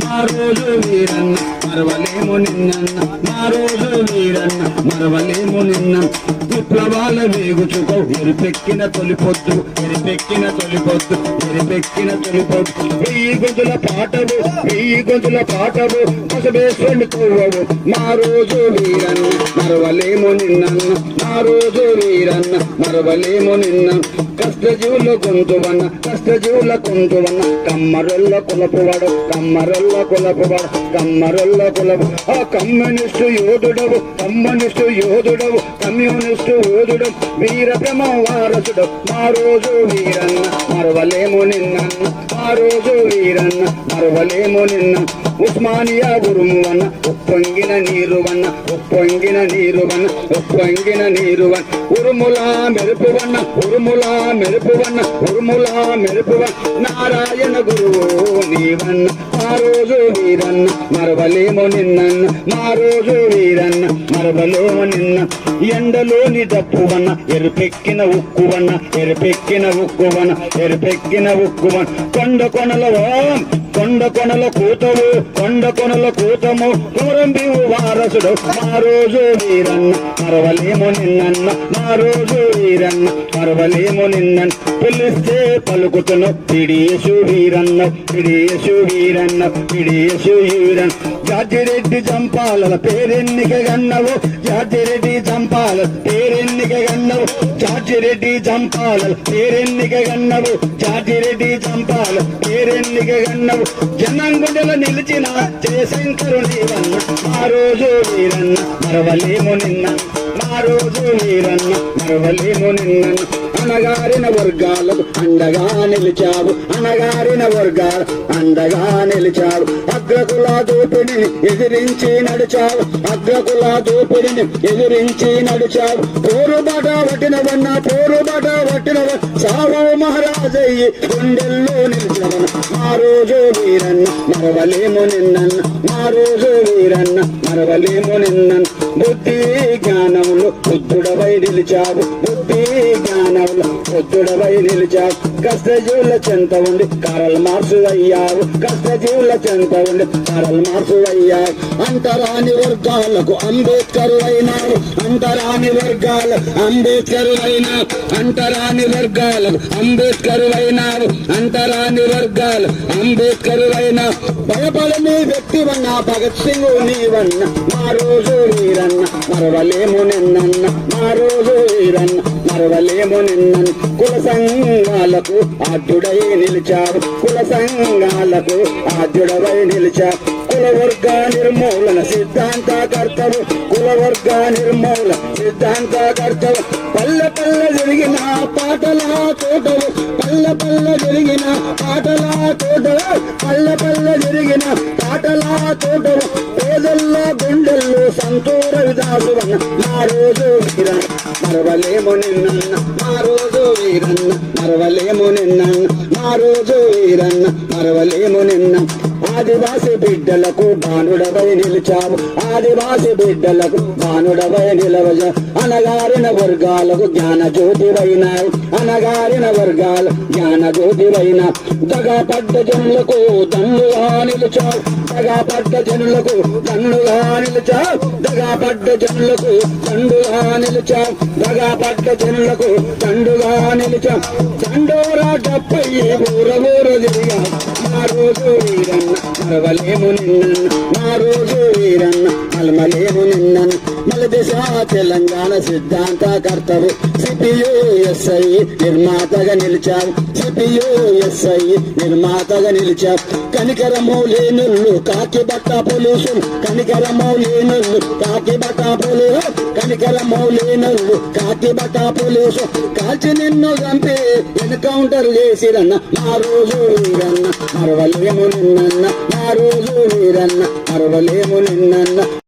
మా రోజు వీరన్న మరవలేము నిన్నన్న మా రోజు వీరన్న మరవలేము నిన్న విప్లవాల వేగుచుకో ఎరిపెక్కిన తొలిపొద్దు ఎరిపెక్కిన తొలిపొద్దు ఎరిపెక్కిన తొలిపొద్దు వెయ్యి గొంతుల పాటవు వెయ్యి గొంతుల పాటవు పసబేశ్వరుని కొవ్వవు మా రోజు వీరన్న మరవలేము నిన్న రోజు వీరన్న మరవలేము నిన్న. కష్టజీవుల గొంతువన్న కష్టజీవుల గొంతువన్న కమ్మరొల్ల కులపువాడు కమ్మరొల్ల కులపువాడు కమ్మరొల్ల కులపు. ఆ కమ్యూనిస్టు యోధుడవు కమ్యూనిస్టు యోధుడవు కమ్యూనిస్టు యోధుడు వీర బ్రహ్మ వారసుడు. మా రోజు వీరన్న మరవలేము నిన్న. మా రోజు వీరన్న మరవలేము నిన్న. ఉస్మానియా ఉరుమువన్న ఉప్పొంగిన నీరువన్న ఉప్పొంగిన నీరువన్న ఉప్పొంగిన నీరువన్ ఉరుములా మెరుపువన్న ఉరుములా మెరుపువన్న ఉరుములా మెరుపువన్న. నారాయణ గురువు నీవన్న. మా రోజు వీరన్న మరవలేము నిన్నన్న. మా రోజు వీరన్న మరవలేము నిన్న. ఎండలోని డప్పువన్న ఎరుపెక్కిన ఉక్కువన్న ఎరుపెక్కిన ఉక్కువన్న ఎరుపెక్కిన ఉక్కువన్న. కొండ కొనల కొండ కొనల కూతము కొండ కొనల కూతము కురంబివు వారసుడు. మా రోజు వీరన్న మరవలేము నిన్నన్న మా రోజు వీరన్న మరవలేము నిన్నన్న. పిలిస్తే పలుకుతును పిడియసు వీరన్న పిడియసు వీరన్న పిడియసు వీరన్ జాతిరెడ్డి చంపాల పేరెన్నిక గన్నవు జాతిరెడ్డి చంపాల పేరెన్నిక గన్నవు. జాతిరెడ్డి చంపాల పేరెన్నిక గన్నవు జాతిరెడ్డి చంపాల పేరు ఎన్నిక గన్నవు జనంగుండెల నిలిచిన జయశంకరుని నీవన్న మా రోజు వీరన్న మరవలేము నిన్న. మా రోజు వీరన్న మరవలేము నిన్న. అనగారిన వర్గాలకు అండగా నిలిచావు. అనగారిన వర్గాలు అండగా నిలిచావు. అగ్రకుల దూపిడిని ఎదిరించి నడిచావు. అగ్రకుల దూపిడిని ఎదిరించి నడిచావు. పోరుబాట పట్టినవన్న పోరుబాట పట్టినవ సావు మహారాజయ్యి గుండెల్లో నిలిచిన మా రోజు వీరన్న మరవలేము నిన్నన్న. మా రోజు వీరన్న మరవలేము నిన్నన్న. బుద్ధి జ్ఞానములు బుద్ధుడవై నిలిచావు. బుద్ధి బుద్ధుడవై నిలిచావు కష్టజీవుల చెంత ఉండి కరల్ మార్సు అయ్యావు కష్టజీవుల చెంత ఉండి కరల్ మార్సు అయ్యావు అంతరాని వర్గాలకు అంబేద్కర్ అయినావు అంతరాని వర్గాల అంబేద్కర్ అయినావు అంతరాని వర్గాలకు అంబేద్కర్ అయినావు అంతరాని వర్గాల అంబేద్కర్ అయినా భయపడని వ్యక్తివన్న భగత్ సింగ్ నీవన్న. మా రోజు వీరన్న మరవలేము నిన్నన్న. మా రోజు వీరన్న. మరవలేము నిన్నను. కుల సంఘాలకు ఆద్యుడై నిలిచావు కుల సంఘాలకు ఆద్యుడవై నిలిచావు కుల వర్గ నిర్మూలన సిద్ధాంత కర్తవు వర్గ నిర్మూల సిద్ధాంత కర్తవు పల్లె పల్లె జరిగిన పాటల తోటలు పల్లె పల్లె జరిగిన పాటల తోటలు. పల్లె పల్లె జరిగిన పాటల తోటలు. పేదల్ల గుండెల్లో సంతూర విదాసు మా రోజు వీరన్న మరవలేము నిన్నన్న. మా రోజు వీరన్న మరవలేము నిన్నన్న. మా రోజు వీరన్న మరవలేము నిన్న ఆదివాసి బిడ్డలకు బాణుడవై నిలిచావు ఆదివాసి బిడ్డలకు బాణుడవై నిలవజ. అనగారిన వర్గాలకు జ్ఞాన జ్యోతివైనాయి అనగారిన వర్గాలు జ్ఞాన జ్యోతివైన దగా పడ్డ జనులకు దండుగా నిలిచావు. దగాపడ్డ జనులకు దండుగా నిలిచావు. దగాపడ్డ జనులకు తండుగా నిలిచావు. దగాపడ్డ జనులకు తండుగా నిలిచావు. తండోరా డప్పై ఊర ఊర దిగా మా రోజు వీరన్న మరవలేము నిన్న మా రోజు వీరన్న మలమలేము నిన్న మల దిశ తెలంగాణ సిద్ధాంత కర్తవు. సిపియు ఎస్ఐ నిర్మాతగా నిలిచావు. సిపియు ఎస్ఐ నిర్మాతగా నిలిచావు. కనికరము లేనుళ్ళు కాకి బట్ట పోలీసు కనికర లేనుళ్ళు కాకి బట్ట పోలీసు కనికర లేనుళ్ళు కాకి బట్ట పోలీసు కాల్చి నిన్ను చంపి ఎన్కౌంటర్ చేసిరన్న. మా రోజు వీరన్న మరవలేము నిన్నన్న. మా రోజు వీరన్న మరవలేము నిన్నన్న.